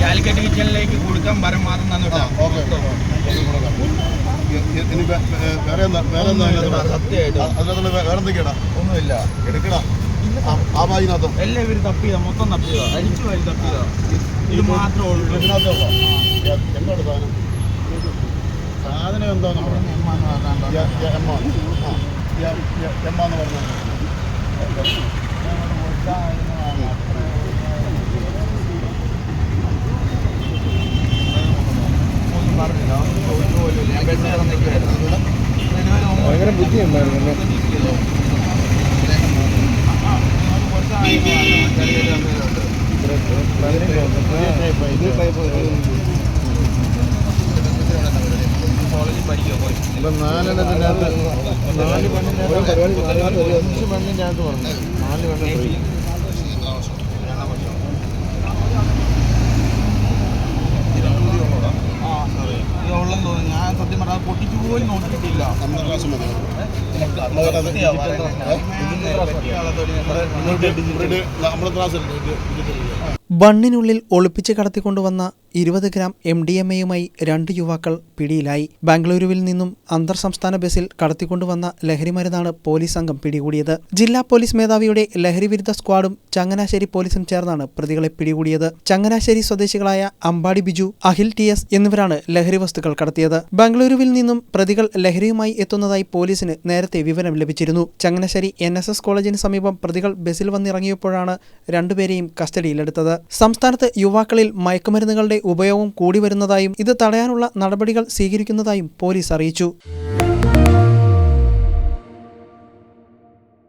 കാലിക്കറ്റ് കിച്ചണിലേക്ക് കൊടുക്കാൻ വരം എന്താ ഒന്നുമില്ല, എടുക്കടാ. ആ- എല്ലാം ഇവർ തപ്പിയതാ മൊത്തം തപ്പിയതാ. അരിച്ചു വാരി തപ്പിയതാ. ഇത് മാത്രമേ ഉള്ളൂ. ഇതിനകത്തുള്ളോ എന്താണ് സാധനം. സാധനം എന്താന്ന് പറഞ്ഞു? എം ആണ് ആ എം ആന്ന് പറഞ്ഞാൽ ഒന്നും പറഞ്ഞില്ല ഒന്നും ചോദിച്ചു പോലും ഇല്ല. ഞാൻ ബസ്സിൽ നിൽക്കുമായിരുന്നു ഭയങ്കര ബുദ്ധിയുണ്ടായിരുന്നു ഉണ്ടായിരുന്നു നാല് നാലിനകത്ത് ഒരു അഞ്ച് പെണ്ണിന്റെ അകത്ത് പറഞ്ഞു നാല് പെണ്ണ് ഞാൻ സത്യം പറഞ്ഞാൽ പൊട്ടിച്ചു പോലും നോക്കിയിട്ടില്ല നമ്മുടെ ക്ലാസ് ബണ്ണിനുള്ളിൽ ഒളിപ്പിച്ച് കടത്തിക്കൊണ്ടുവന്ന ഇരുപത് ഗ്രാം എം ഡി എം എയുമായി രണ്ട് യുവാക്കൾ പിടിയിലായി. ബാംഗ്ലൂരുവിൽ നിന്നും അന്തർ സംസ്ഥാന ബസ്സിൽ കടത്തിക്കൊണ്ടുവന്ന ലഹരിമരുന്നാണ് പോലീസ് സംഘം പിടികൂടിയത്. ജില്ലാ പോലീസ് മേധാവിയുടെ ലഹരിവിരുദ്ധ സ്ക്വാഡും ചങ്ങനാശ്ശേരി പോലീസും ചേർന്നാണ് പ്രതികളെ പിടികൂടിയത്. ചങ്ങനാശ്ശേരി സ്വദേശികളായ അമ്പാടി ബിജു അഹിൽ ടി എസ് എന്നിവരാണ് ലഹരി വസ്തുക്കൾ കടത്തിയത്. ബംഗളൂരുവിൽ നിന്നും പ്രതികൾ ലഹരിയുമായി എത്തുന്നതായി പോലീസിന് നേരത്തെ വിവരം ലഭിച്ചിരുന്നു. ചങ്ങനാശ്ശേരി എൻ കോളേജിന് സമീപം പ്രതികൾ ബസ്സിൽ വന്നിറങ്ങിയപ്പോഴാണ് രണ്ടുപേരെയും കസ്റ്റഡിയിലെടുത്തത്. സംസ്ഥാനത്ത് യുവാക്കളിൽ മയക്കുമരുന്നുകളുടെ ഉപയോഗം കൂടി വരുന്നതായും ഇത് തടയാനുള്ള നടപടികൾ സ്വീകരിക്കുന്നതായും പോലീസ് അറിയിച്ചു.